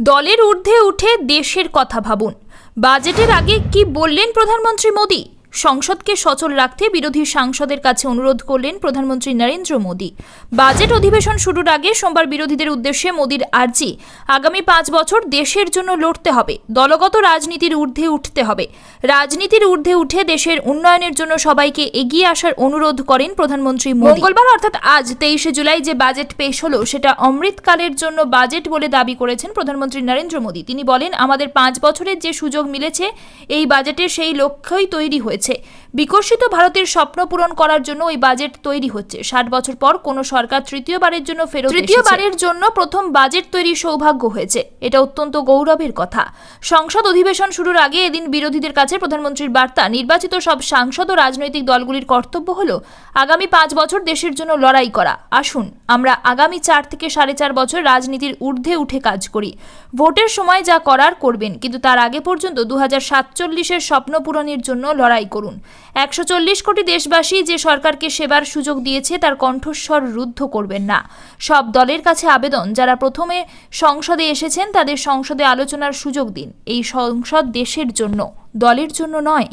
দলের ঊর্ধ্বে উঠে দেশের কথা ভাবুন। বাজেটের আগে কি বললেন প্রধানমন্ত্রী মোদী? সংসদকে সচল রাখতে বিরোধী সাংসদের কাছে অনুরোধ করলেন প্রধানমন্ত্রী নরেন্দ্র মোদী। বাজেট অধিবেশন শুরুর আগে সোমবার বিরোধীদের উদ্দেশ্যে মোদীর আর্জি, আগামী পাঁচ বছর দেশের জন্য লড়তে হবে, দলগত রাজনীতির ঊর্ধ্বে উঠতে হবে। রাজনীতির ঊর্ধ্বে উঠে দেশের উন্নয়নের জন্য সবাইকে এগিয়ে আসার অনুরোধ করেন প্রধানমন্ত্রী মঙ্গলবার অর্থাৎ আজ, তেইশে জুলাই যে বাজেট পেশ হলো, সেটা অমৃতকালের জন্য বাজেট বলে দাবি করেছেন প্রধানমন্ত্রী নরেন্দ্র মোদী। তিনি বলেন, আমাদের পাঁচ বছরের যে সুযোগ মিলেছে, এই বাজেটে সেই লক্ষ্যই তৈরি হয়েছে। to বিকশিত ভারতের স্বপ্ন পূরণ করার জন্য ওই বাজেট তৈরি হচ্ছে। ষাট বছর পর কোনো সরকার তৃতীয়বারের জন্য ফেরত তৃতীয়বারের জন্য প্রথম বাজেট তৈরির সৌভাগ্য হয়েছে। এটা অত্যন্ত গৌরবের কথা। সংসদ অধিবেশন শুরুর আগে এদিন বিরোধীদের কাছে প্রধানমন্ত্রীর বার্তা, নির্বাচিত সব সাংসদ ও রাজনৈতিক দলগুলির কর্তব্য হল আগামী পাঁচ বছর দেশের জন্য লড়াই করা। আসুন, আমরা আগামী চার থেকে সাড়ে চার বছর রাজনীতির ঊর্ধ্বে উঠে কাজ করি। ভোটের সময় যা করার করবেন, কিন্তু তার আগে পর্যন্ত দু হাজার স্বপ্ন পূরণের জন্য লড়াই করুন। একশো চল্লিশ কোটি দেশবাসী যে সরকারকে সেবার সুযোগ দিয়েছে, তার কণ্ঠস্বর রুদ্ধ করবেন না। সব দলের কাছে আবেদন, যারা প্রথমে সংসদে এসেছেন, তাদের সংসদে আলোচনার সুযোগ দিন। এই সংসদ দেশের জন্য, দলের জন্য নয়।